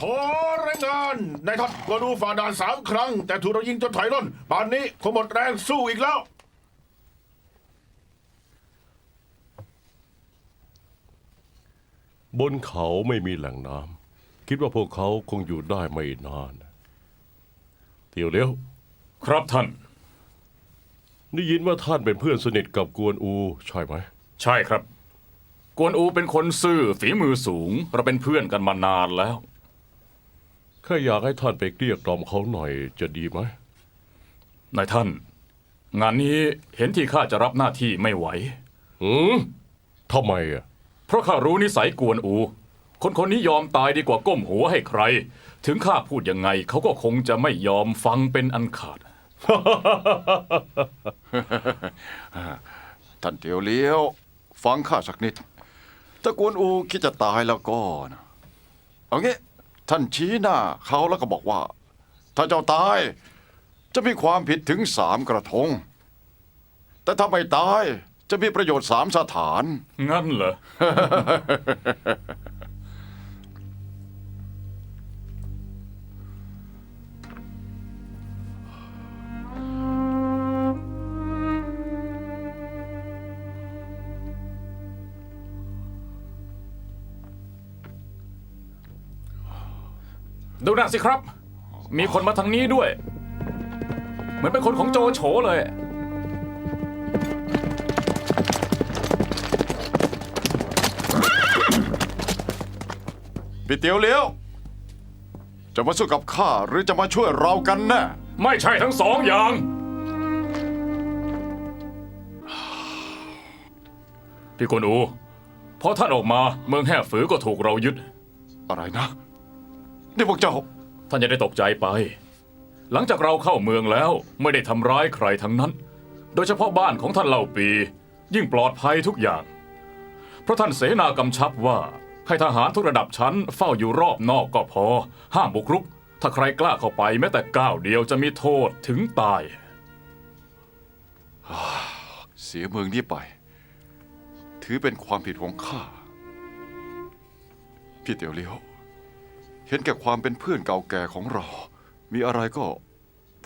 ขอรายงานนายทัพก็ดูฝ่าด่านสามครั้ง แต่ถูกเรายิงจนถอยร่นป่านนี้คงหมดแรงสู้อีกแล้ว บนเขาไม่มีแหล่งน้ำคิดว่าพวกเขาคงอยู่ได้ไม่นานเที่ยวเลี้ยวครับท่าน ได้ยินว่าท่านเป็นเพื่อนสนิทกับกวนอูใช่ไหม ใช่ครับ กวนอูเป็นคนซื่อฝีมือสูง เราเป็นเพื่อนกันมานานแล้ว แค่อยากให้ท่านไปเกลี้ยกล่อมเขาหน่อยจะดีไหมนายท่าน งานนี้เห็นที่ข้าจะรับหน้าที่ไม่ไหวอืมทำไมอะ เพราะข้ารู้นิสัยกวนอู คนคนนี้ยอมตายดีกว่าก้มหัวให้ใคร ถึงข้าพูดยังไงเขาก็คงจะไม่ยอมฟังเป็นอันขาด ท่านเตียวเลี้ยว ฟังข้าสักนิด ถ้ากวนอูคิดจะตายแล้วก็นะเอางี้ ท่านชี้หน้าเขาแล้วก็บอกว่า ถ้าเจ้าตาย จะมีความผิดถึงสามกระทง แต่ถ้าไม่ตายจะมีประโยชน์สามสถาน งั้นเหรอ ดูหน้าสิครับ มีคนมาทางนี้ด้วย เหมือนเป็นคนของโจโฉเลย พี่เตียวเลี้ยว จะมาสู้กับข้าหรือจะมาช่วยเรากันแน่ ไม่ใช่ทั้งสองอย่าง พี่กวนอู พอท่านออกมาเมืองแห่ฝือก็ถูกเรายึด อะไรนะ นี่พวกเจ้า ท่านจะได้ตกใจไป หลังจากเราเข้าเมืองแล้วไม่ได้ทำร้ายใครทั้งนั้น โดยเฉพาะบ้านของท่านเล่าปี ยิ่งปลอดภัยทุกอย่าง เพราะท่านเสนากำชับว่าให้ทหารทุกระดับชั้นเฝ้าอยู่รอบนอกก็พอ ห้ามบุกรุก ถ้าใครกล้าเข้าไปแม้แต่ก้าวเดียวจะมีโทษถึงตาย เสียเมืองนี้ไป ถือเป็นความผิดของข้า พี่เตียวเลี้ยว เห็นแก่ความเป็นเพื่อนเก่าแก่ของเรา มีอะไรก็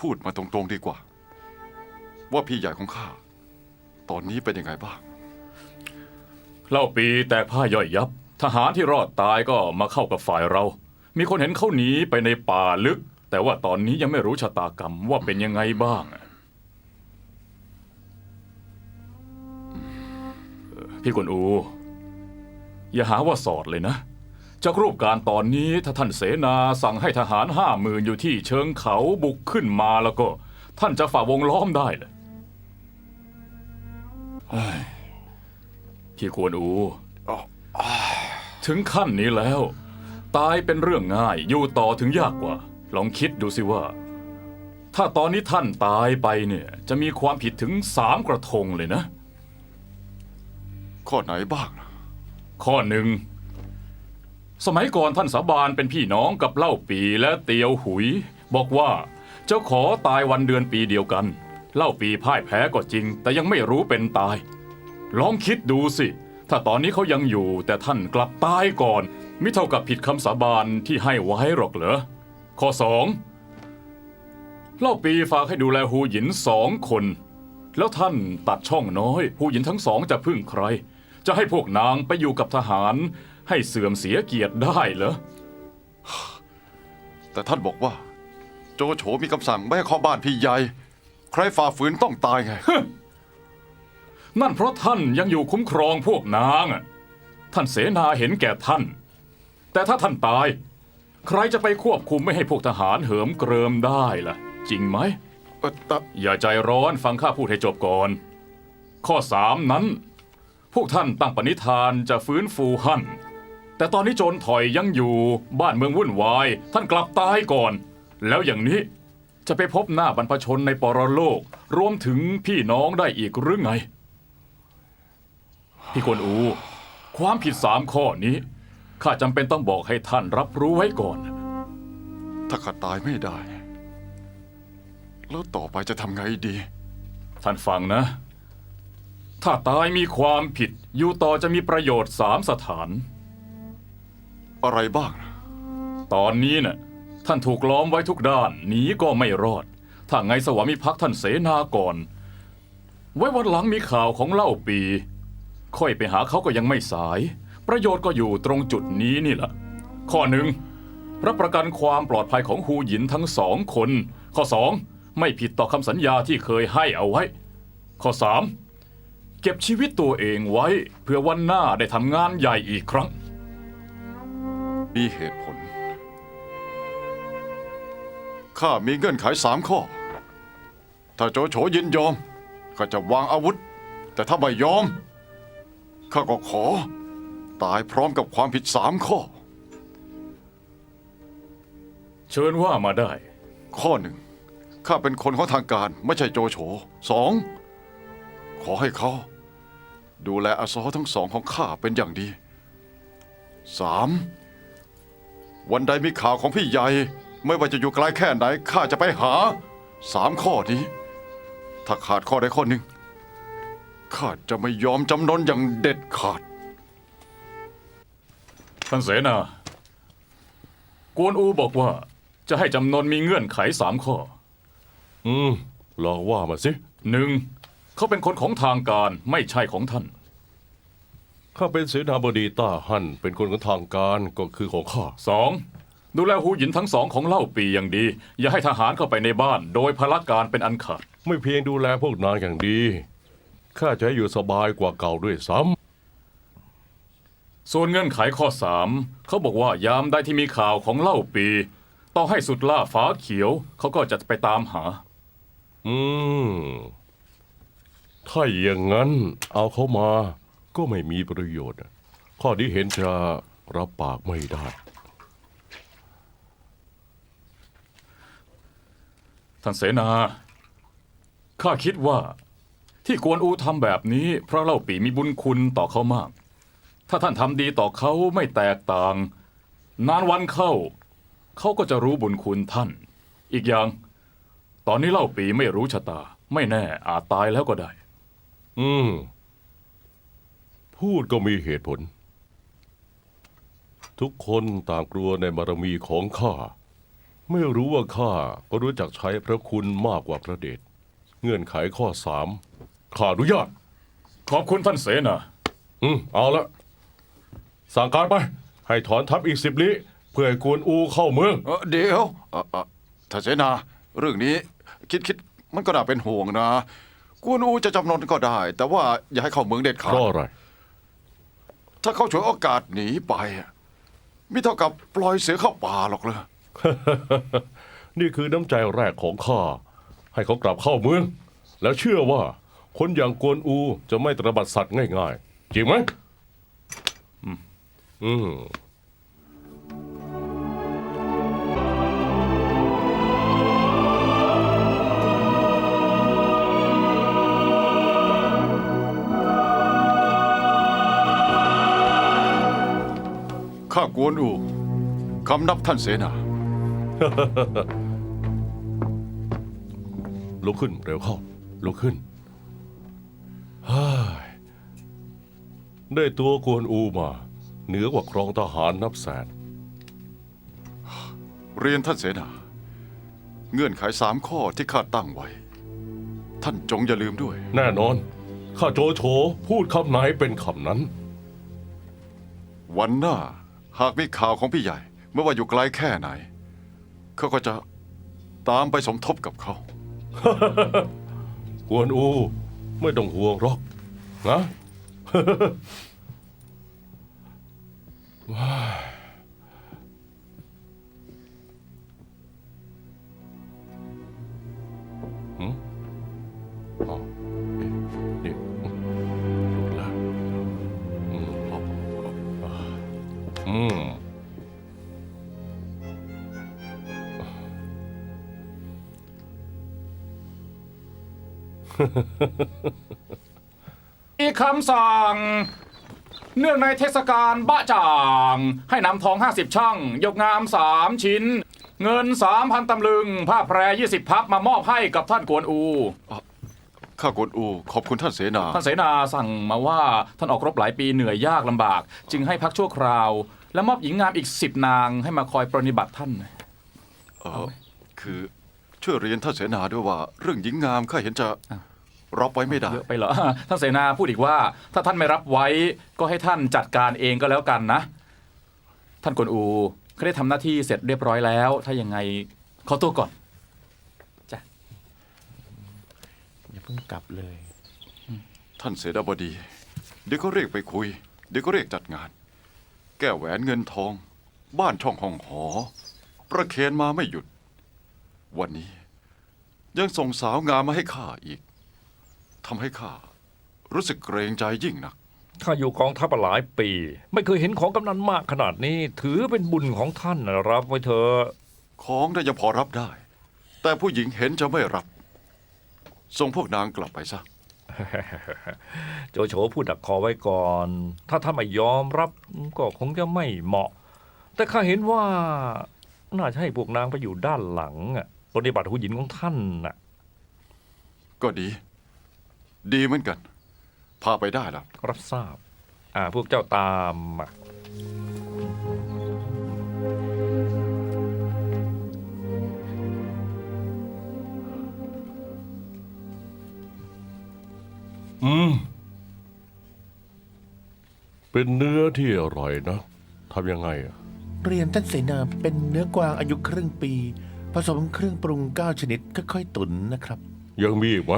พูดมาตรงๆดีกว่า ว่าพี่ใหญ่ของข้า ตอนนี้เป็นยังไงบ้าง เล่าปีแตกผ้าย่อยยับ ทหารที่รอดตายก็มาเข้ากับฝ่ายเรา มีคนเห็นเขาหนีไปในป่าลึก แต่ว่าตอนนี้ยังไม่รู้ชะตากรรมว่าเป็นยังไงบ้างพี่กวนอู อย่าหาว่าสอดเลยนะ จากรูปการตอนนี้ถ้าท่านเสนาสั่งให้ทหารห้าหมื่นอยู่ที่เชิงเขาบุกขึ้นมาแล้วก็ ท่านจะฝ่าวงล้อมได้เลยเฮ้ยพี่กวนอู ถึงขั้นนี้แล้ว ตายเป็นเรื่องง่ายอยู่ต่อถึงยากกว่า ลองคิดดูสิว่า ถ้าตอนนี้ท่านตายไปเนี่ย จะมีความผิดถึงสามกระทงเลยนะ ข้อไหนบ้างนะข้อหนึ่ง สมัยก่อนท่านสาบานเป็นพี่น้องกับเล่าปีและเตียวหุย บอกว่าเจ้าขอตายวันเดือนปีเดียวกัน เล่าปีพ่ายแพ้ก็จริง แต่ยังไม่รู้เป็นตาย ลองคิดดูสิ ถ้าตอนนี้เขายังอยู่ แต่ท่านกลับตายก่อนมิเท่ากับผิดคำสาบานที่ให้ไว้หรอกเหรอข้อสองเล่าปีฝากให้ดูแลหูหยินสองคน แล้วท่านตัดช่องน้อย หูหยินทั้งสองจะพึ่งใคร จะให้พวกนางไปอยู่กับทหาร ให้เสื่อมเสียเกียรติได้เหรอ แต่ท่านบอกว่า โจโฉมีคำสั่งไม่ให้เข้าบ้านพี่ใหญ่ ใครฝ่าฝืนต้องตายไง นั่นเพราะท่านยังอยู่คุ้มครองพวกนางอะท่านเสนาเห็นแก่ท่าน แต่ถ้าท่านตาย ใครจะไปควบคุมไม่ให้พวกทหารเหิมเกริมได้ล่ะ จริงไหม เอ่อแต่อย่าใจร้อนฟังข้าพูดให้จบก่อน ข้อสามนั้น พวกท่านตั้งปณิธานจะฟื้นฟูฮั่น แต่ตอนนี้โจรถอยยังอยู่บ้านเมืองวุ่นวาย ท่านกลับตายก่อน แล้วอย่างนี้จะไปพบหน้าบรรพชนในปรโลก รวมถึงพี่น้องได้อีกหรือไง พี่กวนอู ความผิดสามข้อนี้ ข้าจำเป็นต้องบอกให้ท่านรับรู้ไว้ก่อน ถ้าข้าตายไม่ได้ แล้วต่อไปจะทำไงดี ท่านฟังนะ ถ้าตายมีความผิดอยู่ต่อจะมีประโยชน์สามสถาน อะไรบ้าง ตอนนี้น่ะท่านถูกล้อมไว้ทุกด้านหนีก็ไม่รอด ถ้าไงสวามิภักดิ์ท่านเสนาก่อน ไว้วันหลังมีข่าวของเล่าปี ค่อยไปหาเขาก็ยังไม่สาย ประโยชน์ก็อยู่ตรงจุดนี้นี่แหละข้อหนึ่งรับประกันความปลอดภัยของฮูหยินทั้งสองคน ข้อสองไม่ผิดต่อคำสัญญาที่เคยให้เอาไว้ ข้อสามเก็บชีวิตตัวเองไว้ เพื่อวันหน้าได้ทำงานใหญ่อีกครั้ง มีเหตุผล ข้ามีเงื่อนไขสามข้อ ถ้าโจโฉยินยอมข้าจะวางอาวุธ แต่ถ้าไม่ยอม ข้าก็ขอ ตายพร้อมกับความผิดสามข้อ เชิญว่ามาได้ ข้อหนึ่งข้าเป็นคนของทางการไม่ใช่โจโฉสองขอให้เขา ดูแลอาซอทั้งสองของข้าเป็นอย่างดีสาม วันใดมีข่าวของพี่ใหญ่ ไม่ว่าจะอยู่ไกลแค่ไหนข้าจะไปหาสามข้อนี้ ถ้าขาดข้อใดข้อหนึ่งข้าจะไม่ยอมจำนนอย่างเด็ดขาด ท่านเสนากวนอูบอกว่าจะให้จำนนมีเงื่อนไขสามข้ออืม ลองว่ามาสิหนึ่งเขาเป็นคนของทางการไม่ใช่ของท่าน ข้าเป็นเสนาบดีต้าฮั่นเป็นคนของทางการก็คือของข้า สองดูแลหูหยินทั้งสองของเล่าปีอย่างดี อย่าให้ทหารเข้าไปในบ้าน โดยพละการเป็นอันขาด ไม่เพียงดูแลพวกนางอย่างดี ข้าจะให้อยู่สบายกว่าเก่าด้วยซ้ส่วนเงื่อนไขข้อสามเขาบอกว่ายามใดที่มีข่าวของเล่าปี ต้องให้สุดล่าฟ้าเขียว เขาก็จะไปตามหาำอืม ถ้าอย่างนั้นเอาเขามา ก็ไม่มีประโยชน์ ข้อนี้เห็นจะรับปากไม่ได้ ท่านเสนา ข้าคิดว่า ที่กวนอูทำแบบนี้ เพราะเล่าปีมีบุญคุณต่อเขามาก ถ้าท่านทำดีต่อเขาไม่แตกต่าง นานวันเข้า เขาก็จะรู้บุญคุณท่าน อีกอย่าง ตอนนี้เล่าปีไม่รู้ชะตา ไม่แน่อาจตายแล้วก็ได้ อืม พูดก็มีเหตุผล ทุกคนต่างกลัวในบารมีของข้า ไม่รู้ว่าข้าก็รู้จักใช้พระคุณมากกว่าพระเดชเงื่อนไขข้อสามข้าอนุญาต ขอบคุณท่านเสนา อืมเอาละสั่งการไป ให้ถอนทัพอีกสิบลี้เพื่อให้กวนอูเข้าเมือง เอ่อเดี๋ยวเอ่อเอ่อท่านเสนา เรื่องนี้คิดคิดมันก็น่าเป็นห่วงนะ กวนอูจะจำนนก็ได้ แต่ว่าอย่าให้เข้าเมืองเด็ดขาเพดราะอะไร ถ้าเขาฉวยโอกาสหนีไปอะไม่เท่ากับปล่อยเสือเข้าป่าหรอกเลยนี่คือน้ำใจแรกของข้าให้เขากลับเข้าเมือง แล้วเชื่อว่าคนอย่างกวนอูจะไม่ตระบัดสัตว์ง่ายๆ จริงไหมอืม ข้ากวนอูคำนับท่านเสนา ลุกขึ้นเร็วเข้า ลุกขึ้นเฮ้ยได้ตัวกวนอูมา เหนือกว่าครองทหารนับแสน เรียนท่านเสนา เงื่อนไขสามข้อที่ข้าตั้งไว้ ท่านจงอย่าลืมด้วย แน่นอน ข้าโจโฉพูดคำไหนเป็นคำนั้น วันหน้า หากมีข่าวของพี่ใหญ่ ไม่ว่าอยู่ไกลแค่ไหน เขาก็จะตามไปสมทบกับเขา กวนอู ไม่ต้องห่วงหรอกนะ ว้ายหืมอ๋อ อืม อีกคำสั่ง เนื่องในเทศกาลบะจ่าง ให้นำทอง 50 ช่างยกงาม 3 ชิ้น เงิน 3,000 ตำลึง ผ้าแพร 20 พับมามอบให้กับท่านกวนอู ข้ากวนอู ขอบคุณท่านเสนา ท่านเสนาสั่งมาว่าท่านออกรบหลายปีเหนื่อยยากลำบาก จึงให้พักชั่วคราว แล้วมอบหญิงงามอีกสิบนางให้มาคอยปรนนิบัติท่าน เออคือช่วยเรียนท่านเสนาด้วยว่า เรื่องหญิงงามข้าเห็นจะรับไว้ไม่ได้ เยอะไปเหรอ ท่านเสนาพูดอีกว่า ถ้าท่านไม่รับไว้ก็ให้ท่านจัดการเองก็แล้วกันนะ ท่านกวนอูเขาได้ทำหน้าที่เสร็จเรียบร้อยแล้ว ถ้ายังไงขอตัวก่อน อย่าเพิ่งกลับเลย ท่านเสนาบดี เดี๋ยวก็เรียกไปคุย เดี๋ยวก็เรียกจัดงาน แก้วแหวนเงินทอง บ้านช่องห้องหอ ประเคนมาไม่หยุด วันนี้ ยังส่งสาวงามมาให้ข้าอีกทำให้ข้ารู้สึกเกรงใจยิ่งนัก ข้าอยู่กองทัพมาหลายปี ไม่เคยเห็นของกำนันมากขนาดนี้ ถือเป็นบุญของท่านนะรับไว้เถอะ ของได้ยังพอรับได้ แต่ผู้หญิงเห็นจะไม่รับ ส่งพวกนางกลับไปซะ โจโฉพูดดักคอไว้ก่อน ถ้าท่านไม่ยอมรับก็คงจะไม่เหมาะ แต่ข้าเห็นว่า น่าจะให้พวกนางไปอยู่ด้านหลังอะปฏิบัติผู้หญิงของท่านน่ะ ก็ดี ดีเหมือนกัน พาไปได้แล้วรับทราบ อ่าพวกเจ้าตามมา อืม เป็นเนื้อที่อร่อยนะทำยังไงอะเรียนท่านเสนาเป็นเนื้อกวางอายุครึ่งปี ผสมเครื่องปรุง9ชนิดค่อยๆตุ๋นนะครับ ยังมีอีกไหม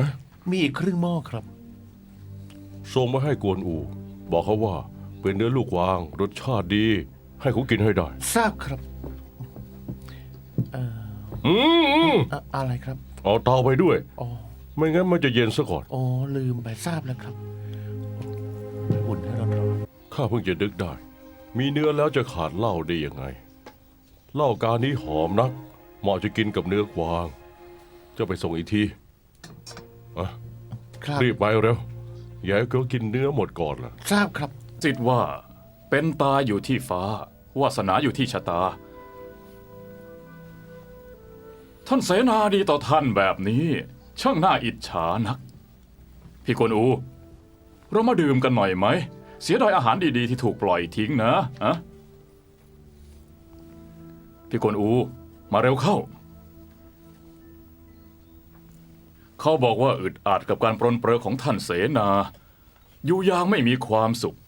มีอีกครึ่งหม้อครับ ส่งมาให้กวนอู บอกเขาว่า เป็นเนื้อลูกวางรสชาติดี ให้เขากินให้ได้ ทราบครับอืมอืมอะอะไรครับ เอาเตาไปด้วย อ๋อ ไม่งั้นมันจะเย็นซะก่อน อ๋อ ลืมไปทราบแล้วครับอุ่นให้ร้อนข้าเพิ่งจะนึกได้ มีเนื้อแล้วจะขาดเหล้าได้ยังไง เหล้าการนี้หอมนัก เหมาะจะกินกับเนื้อกวาง จะไปส่งอีกทีอะๆครับรีบไปเร็ว อย่าให้เขากินเนื้อหมดก่อนล่ะ ทราบครับ สิทธิ์ว่าเป็นตาอยู่ที่ฟ้าวาสนาอยู่ที่ชะตา ท่านเสนาดีต่อท่านแบบนี้ ช่างน่าอิจฉานัก พี่กวนอู เรามาดื่มกันหน่อยไหม เสียดายอาหารดีๆที่ถูกปล่อยทิ้งนะอะพี่กวนอู มาเร็วเข้า เขาบอกว่าอึดอัดกับการปรนเปรอของท่านเสนา อยู่อย่างไม่มีความสุข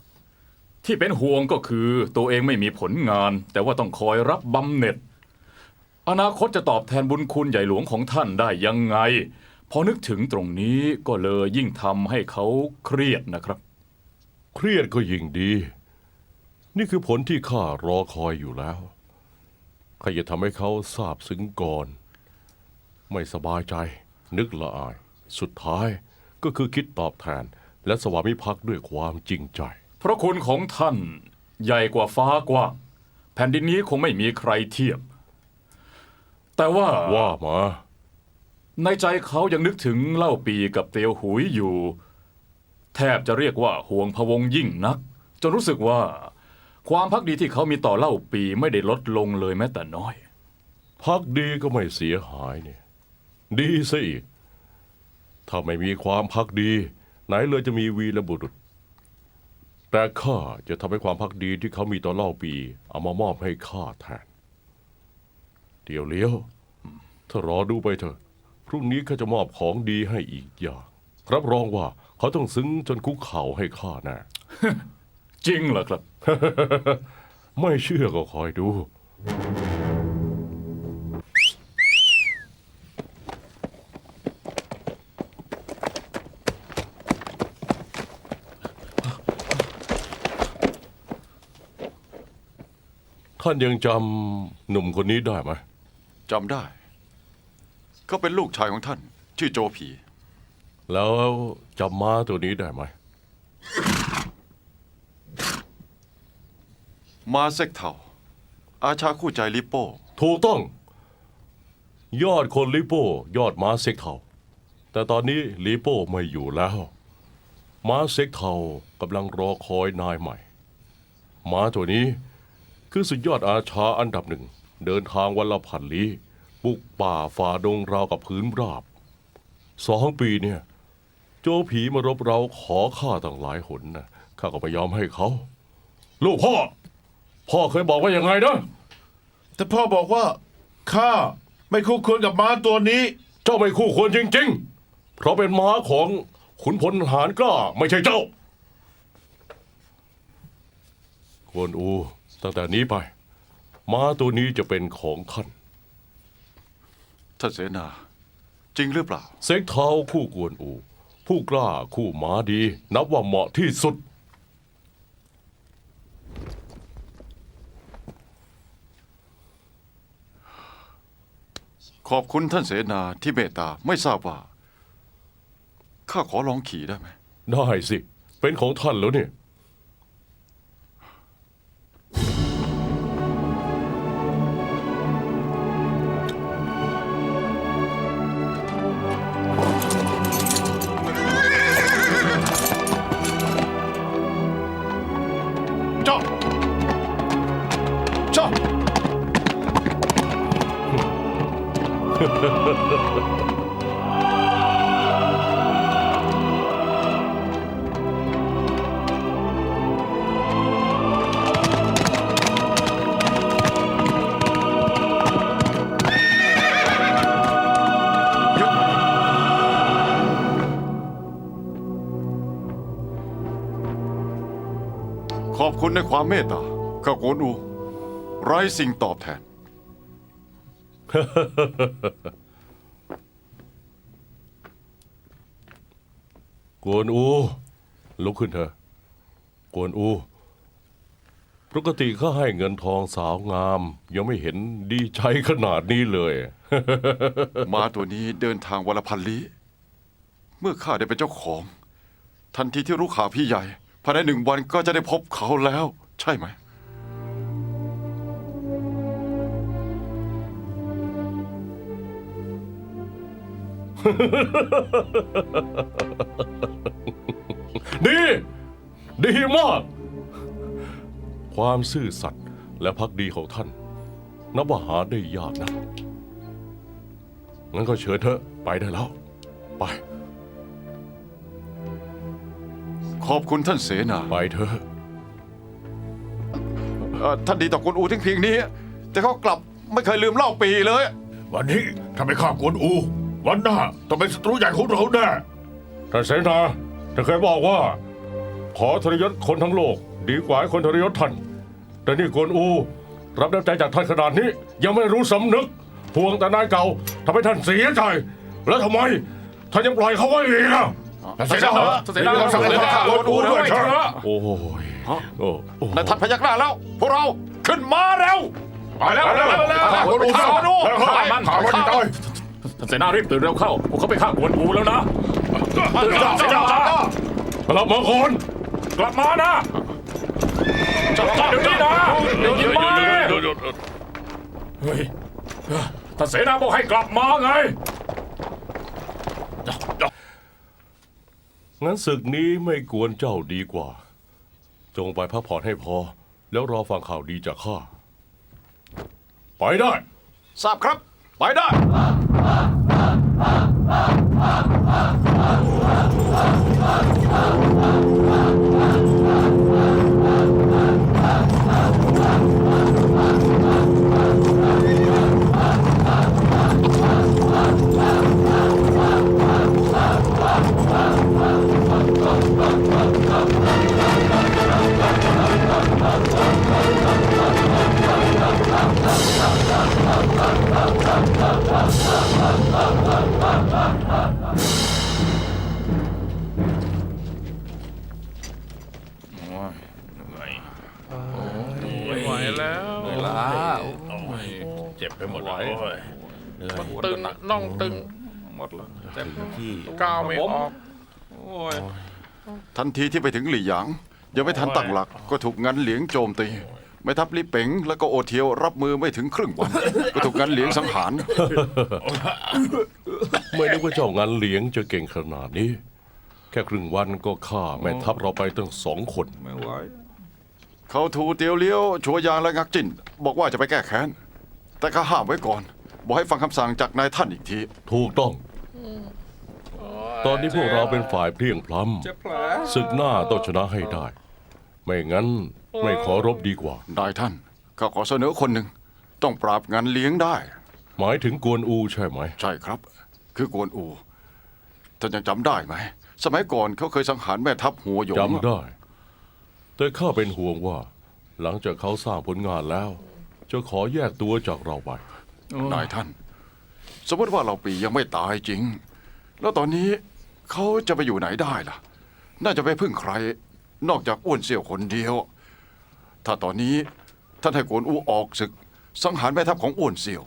ที่เป็นห่วงก็คือตัวเองไม่มีผลงาน แต่ว่าต้องคอยรับบำเหน็จอนาคตจะตอบแทนบุญคุณใหญ่หลวงของท่านได้ยังไง พอนึกถึงตรงนี้ก็เลยยิ่งทำให้เขาเครียดนะครับ เครียดก็ยิ่งดี นี่คือผลที่ข้ารอคอยอยู่แล้วข้าจะทำให้เขาทราบซึ้งก่อน ไม่สบายใจ นึกละอาย สุดท้ายก็คือคิดตอบแทน และสวามิภักดิ์ด้วยความจริงใจ พระคุณของท่านใหญ่กว่าฟ้ากว้างแผ่นดินนี้คงไม่มีใครเทียบ แต่ว่าว่ามา ในใจเขายังนึกถึงเล่าปีกับเตียวหุยอยู่ แทบจะเรียกว่าห่วงพะวงยิ่งนัก จนรู้สึกว่า ความพักดีที่เขามีต่อเล่าปีไม่ได้ลดลงเลยแม้แต่น้อย พักดีก็ไม่เสียหายเนี่ย ดีซะอีก ถ้าไม่มีความพักดี ไหนเลยจะมีวีรบุรุษ แต่ข้าจะทำให้ความพักดีที่เขามีต่อเล่าปี เอามามอบให้ข้าแทน เดี๋ยวเลี้ยวถ้ารอดูไปเถอะ พรุ่งนี้ข้าจะมอบของดีให้อีกอย่าง รับรองว่าเขาต้องซึ้งจนคุกเข่าให้ข้าแน่ จริงเหรอครับ ไม่เชื่อก็คอยดู ท่านยังจำหนุ่มคนนี้ได้ไหมจำได้ เขาเป็นลูกชายของท่าน ชื่อโจผี แล้วจำม้าตัวนี้ได้ไหม มาเซกเทาอาชาคู่ใจลิโป้ ถูกต้อง ยอดคนลิโป้ยอดม้าเซ็กเทาแต่ตอนนี้ลิโป้ไม่อยู่แล้ว ม้าเซ็กเทากำลังรอคอยนายใหม่ ม้าตัวนี้คือสุดยอดอาชาอันดับหนึ่ง เดินทางวันละพันลี้ บุกป่าฝ่าดงราวกับพื้นราบสองปีเนี่ย โจผีมารบเราขอข้าตั้งหลายหนนะข้าก็ไม่ยอมให้เขา ลูกพ่อ พ่อเคยบอกว่าอย่างไงนะ แต่พ่อบอกว่าข้าไม่คู่ควรกับม้าตัวนี้ เจ้าไม่คู่ควรจริง ๆ เพราะเป็นม้าของขุนพลหารกล้าไม่ใช่เจ้ากวนอู ตั้งแต่นี้ไป ม้าตัวนี้จะเป็นของท่าน ท่านเสนา จริงหรือเปล่า เซ็กเท้าคู่กวนอู ผู้กล้าคู่ม้าดี นับว่าเหมาะที่สุด ขอบคุณท่านเสนาที่เมตตาไม่ทราบว่าข้าขอลองขี่ได้ไหม ได้สิ เป็นของท่านแล้วเนี่ย ขอบคุณในความเมตตาข้าโกวนอู ไร้สิ่งตอบแทน กวนอู ลุกขึ้นเถอะกวนอู ปกติข้าให้เงินทองสาวงาม ยังไม่เห็นดีใจขนาดนี้เลย ม้าตัวนี้เดินทางวันละพันลี้ เมื่อข้าได้เป็นเจ้าของ ทันทีที่รู้ข่าวพี่ใหญ่ ภายในหนึ่งวันก็จะได้พบเขาแล้ว ใช่ไหม ดี ดีมาก ความซื่อสัตย์และพักดีของท่าน นับว่าหาได้ยากนะ งั้นก็เชิญเถอะ ไปได้แล้ว ไป ขอบคุณท่านเสนาไปเถอะ เอ่อท่านดีต่อกวนอูถึงเพียงนี้ แต่เขากลับไม่เคยลืมเล่าปีเลย วันนี้ถ้าไม่ฆ่ากวนอู วันหน้าต้องเป็นศัตรูใหญ่ของเราแน่ท่านเสนาท่านเคยบอกว่า ขอทรยศคนทั้งโลก ดีกว่าให้คนทรยศท่าน แต่นี่กวนอู รับน้ำใจจากท่านขนาดนี้ ยังไม่รู้สำนึกห่วงแต่นายเก่าทำให้ท่านเสียใจ แล้วทำไมท่านยังปล่อยเขาไว้อีกอะ เสนาเหรอเสนาเราสั่งให้ฆ่ากวนอูด้วยเถอะโอ้ยโอ้โอ้นายท่านพยักหน้าแล้ว พวกเราขึ้นมาเร็วไปแล้วไปแล้วไปแล้วฆ่ากวนอูฆ่ากวนอูฆ่ามันฆ่ามันให้ตายท่านเสนารีบตื่นเร็วเข้าพวกเขาไปฆ่ากวนอูแล้วนะตื่นฆ่าเสนาฆ่ากลับมาก่อนกลับมานะจับเดี๋ยวนี้นะเดี๋ยวยินไหมเฮ้ยท่านเสนาบอกให้กลับมาไง งั้นศึกนี้ไม่กวนเจ้าดีกว่า จงไปพักผ่อนให้พอ แล้วรอฟังข่าวดีจากข้า ไปได้ ทราบครับ ไปได้ โอ้ยไหวแล้วเหลือโอ้ยเจ็บไปหมดเลยเหลื่อตึงน่องตึงหมดแล้วเจ็บก้าวไม่ออกทันทีที่ไปถึงหลี่หยางยังไม่ทันตั้งหลักก็ถูกงันเหลียงโจมตี แม่ทัพลิเป๋งแล้วก็โอเทียวรับมือไม่ถึงครึ่งวัน ก็ถูกงันเหลียงสังหาร ไม่นึกว่าเจ้างานเลี้ยงจะเก่งขนาดนี้ แค่ครึ่งวันก็ฆ่าแม่ทัพเราไปตั้งสองคน ไม่ไหวเขาถูเตียวเลี้ยวชัวยางและงักจินบอกว่าจะไปแก้แค้น แต่ข้าห้ามไว้ก่อน บอกให้ฟังคำสั่งจากนายท่านอีกที ถูกต้อง ตอนนี้พวกเราเป็นฝ่ายเพลียงพล้เจ็บแผลำศึกหน้าต้องชนะให้ได้ ไม่งั้นไม่ขอรบดีกว่านายท่านข้าขอเสนอคนหนึ่ง ต้องปราบงานเลี้ยงได้ หมายถึงกวนอูใช่ไหม ใช่ครับ คือกวนอูท่านยังจำได้ไหม สมัยก่อนเขาเคยสังหารแม่ทัพหัวหยงจำได้ แต่ข้าเป็นห่วงว่า หลังจากเขาสร้างผลงานแล้ว จะขอแยกตัวจากเราไป นายท่าน สมมติว่าเราปียังไม่ตายจริง แล้วตอนนี้เขาจะไปอยู่ไหนได้ล่ะ น่าจะไปพึ่งใคร นอกจากอ้วนเสี่ยวคนเดียว ถ้าตอนนี้ท่านให้กวนอูออกศึก สังหารแม่ทัพของอ้วนเสี่ยว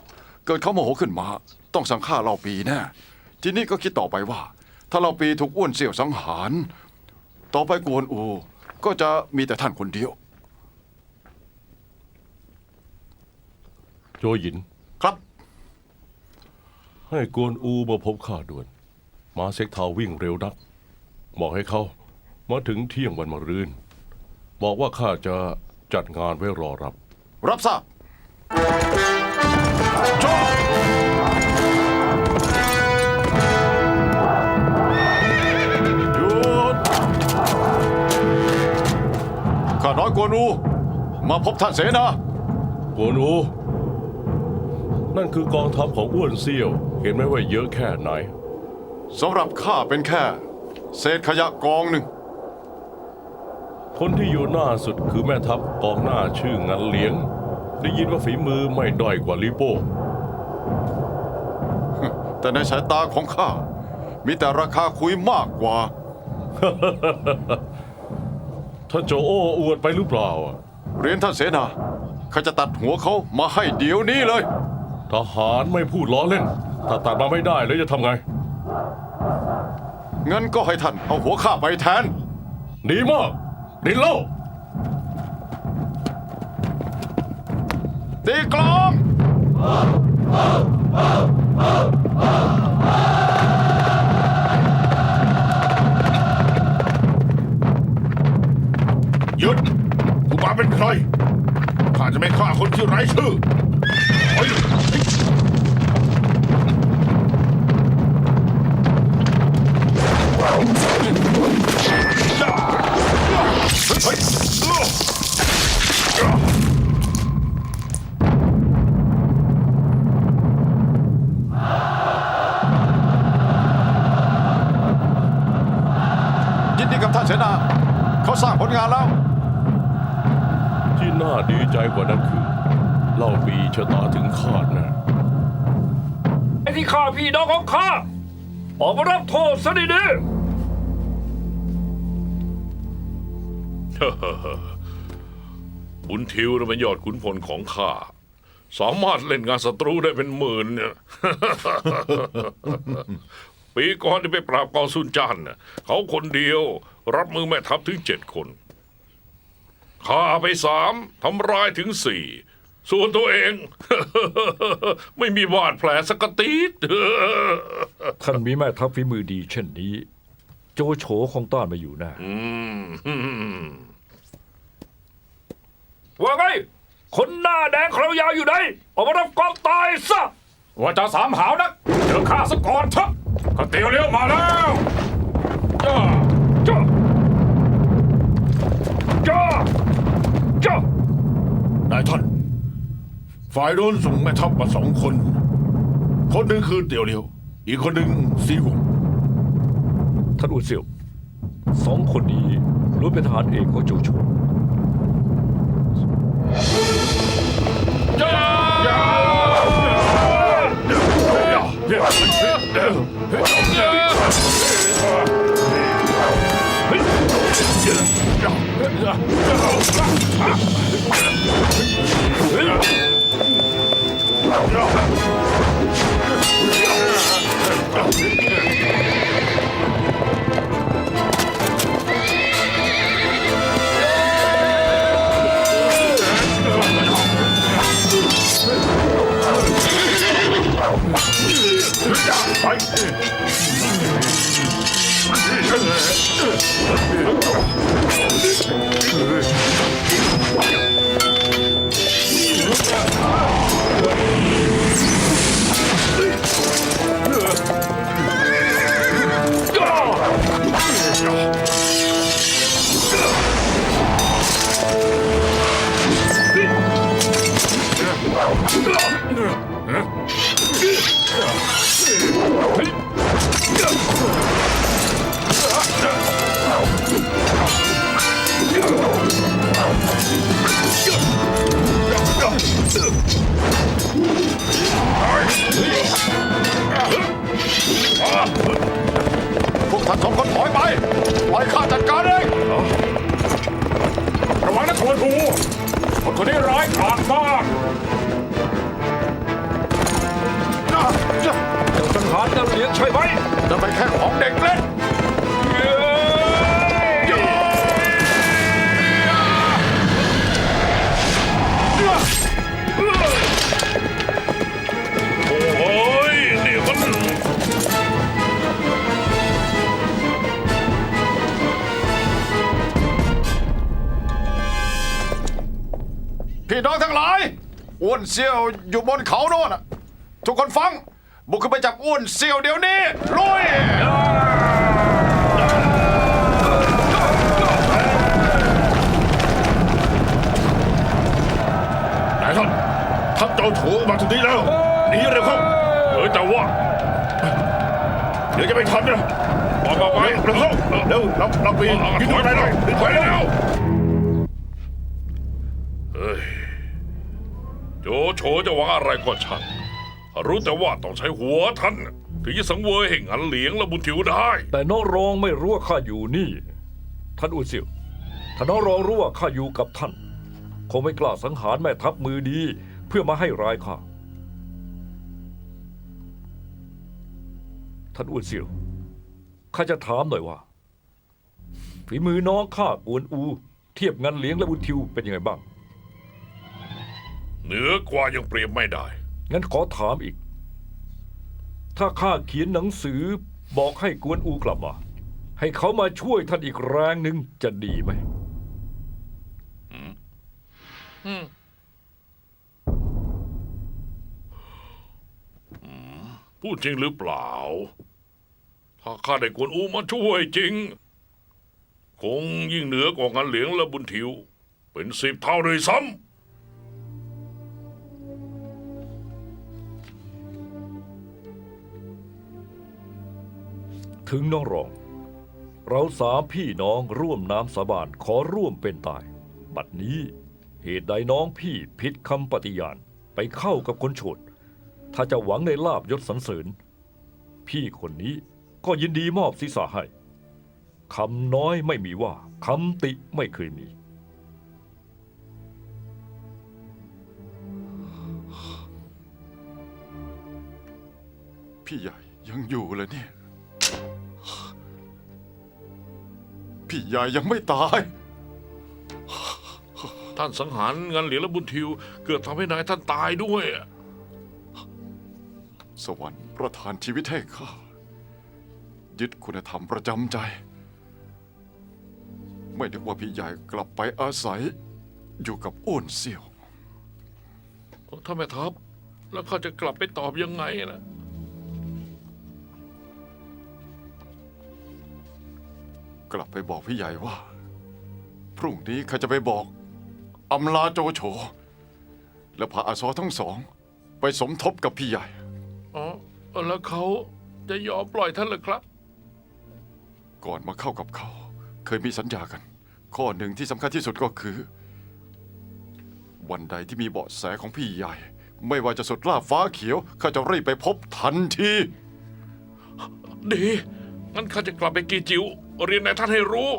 เกิดเขาโมโหขึ้นมา ต้องสังฆ่าเราปีแน่ทีนี้ก็คิดต่อไปว่า ถ้าเราปีถูกอ้วนเสี่ยวสังหาร ต่อไปกวนอูก็จะมีแต่ท่านคนเดียว โจหยิน ครับ ให้กวนอูมาพบข้าด่วน มาเซ็กเทาวิ่งเร็วนัก บอกให้เขา มาถึงเที่ยงวันมะรืน บอกว่าข้าจะจัดงานไว้รอรับ รับทราบหยุดข้าน้อยกวนอู มาพบท่านเสนากวนอูนั่นคือกองทัพของอ้วนเซี่ยว เห็นไหมว่าเยอะแค่ไหน สำหรับข้าเป็นแค่ เศษขยะกองหนึ่ง คนที่อยู่หน้าสุดคือแม่ทัพกองหน้าชื่องันเหลียง ได้ยินว่าฝีมือไม่ด้อยกว่าลิโป้ แต่ในสายตาของข้า มีแต่ราคาคุยมากกว่า ท่านโจโอ้อวดไปหรือเปล่าอะเรียนท่านเสนาข้าจะตัดหัวเขามาให้เดี๋ยวนี้เลย ทหารไม่พูดล้อเล่น ถ้าตัดมาไม่ได้แล้วจะทำไง งั้นก็ให้ท่านเอาหัวข้าไปแทน ดีมาก ดินเล่าตีกลองหยุดผู้บาเป็นใคร ข้าจะไม่ฆ่าคนที่ไร้ชื่อเฮ้ยเฮ้ย ยินดีกับท่านเสนาเขาสร้างผลงานแล้ว ที่น่าดีใจกว่านั้นคือ เล่าปีชะตาถึงคาดนะ ไอ้ที่ฆ่าพี่น้องของข้าออกมารับโทษซะดี ขุนทิวน่ะเป็นยอดขุนพลของข้า สามารถเล่นงานศัตรูได้เป็นหมื่นเนี่ย ปีก่อนที่ไปปราบกองซุนจานน่ะเขาคนเดียว รับมือแม่ทัพถึงเจ็ดคนฆ่าไปสามทำร้ายถึงสี่ส่วนตัวเอง ไม่มีบาดแผลสักกะตีดท่านมีแม่ทัพฝีมือดีเช่นนี้ โจโฉคงต้านไมาอยู่แน่อืมว่าไง คนหน้าแดงเขายาวอยู่ไหนออกมารับกองตายซะ ว่าจะสามหาวนัก เจอข้าซะก่อนเถอะก็เตียวเลี้ยวมาแล้วจ้าจ้าจ้าจ้านายท่าน ฝ่ายโดนส่งแม่ทัพมาสองคน คนหนึ่งคือเตียวเลียว อีกคนหนึ่งซีหวง ท่านอุนเซียวสองคนนี้ล้วนเป็นทหารเอกของโจโฉ เใช่ไหมจะไปแค่ของเด็กเล่นโอ้ยนี่มันพี่น้องทั้งหลายอ้วนเซียวอยู่บนเขาโน่นน่ะทุกคนฟัง กขึ้นไปจับอ้วนเซียวเดี๋ยวนี้ลุยนายท่านทัพเจ้าโฉมาถึงนี้แล้วหนีเร็วเข้าเออแต่ว่า เดี๋ยวจะไม่ทันนะปล่อยมาไว้เร็วเข้าเร็วเราเราไปถกินอยอะไรไปเราถอยแล้วเฮ้ยโจโฉจะว่าอะไรก็ช่าง รู้แต่ว่าต้องใช้หัวท่าน ถึงจะสังเวยให้งันเหลียงและบุญถิวได้ แต่น้องรองไม่รู้ว่าข้าอยู่นี่ ท่านอุเซียวถ้าน้องรองรู้ว่าข้าอยู่กับท่าน คงไม่กล้าสังหารแม่ทัพมือดีเพื่อมาให้ร้ายข้าท่านอุเซียวข้าจะถามหน่อยว่าฝีมือน้องข้ากวนอู เทียบงันเหลียงและบุญทิวเป็นยังไงบ้าง เหนือกว่ายังเปรียบไม่ได้ งั้นขอถามอีก ถ้าข้าเขียนหนังสือบอกให้กวนอูกลับมา ให้เขามาช่วยท่านอีกแรงหนึ่งจะดีไหมพูดจริงหรือเปล่า ถ้าข้าได้กวนอูมาช่วยจริง คงยิ่งเหนือกว่างันเหลียงและบุญถิว เป็นสิบเท่าเลยซ้ ถึงน้องรอง เราสามพี่น้องร่วมน้ำสาบานขอร่วมเป็นตาย บัดนี้เหตุใดน้องพี่ผิดคำปฏิญาณไปเข้ากับคนโฉดถ้าจะหวังในลาบยศสรรเสริญ พี่คนนี้ก็ยินดีมอบศีรษะให้คำน้อยไม่มีว่าคำติไม่เคยมี พี่ใหญ่ยังอยู่เลยเนี่ย พี่ใหญ่ยังไม่ตายำท่านสังหารงันเหลียงและบุญถิว เกิดทำให้นายท่านตายด้วย สวรรค์ประทานชีวิตให้ข้า ยึดคุณธรรมประจำใจ ไม่นึกว่าพี่ใหญ่กลับไปอาศัย อยู่กับอ้วนเสี่ยวถ้าแม่ทัพ แล้วข้าจะกลับไปตอบยังไงนะ กลับไปบอกพี่ใหญ่ว่า พรุ่งนี้ข้าจะไปบอกอำลาโจโฉและพาอาซอทั้งสอง ไปสมทบกับพี่ใหญ่ อ๋อแล้วเขาจะยอมปล่อยท่านเหรือครับ ก่อนมาเข้ากับเขา เคยมีสัญญากัน ข้อหนึ่งที่สำคัญที่สุดก็คือ วันใดที่มีเบาะแสของพี่ใหญ่ ไม่ว่าจะสุดล่าฟ้าเขียวข้าจะรีบไปพบทันที ดีงั้นข้าจะกลับไปกีจิว เรียนนายท่านให้รู้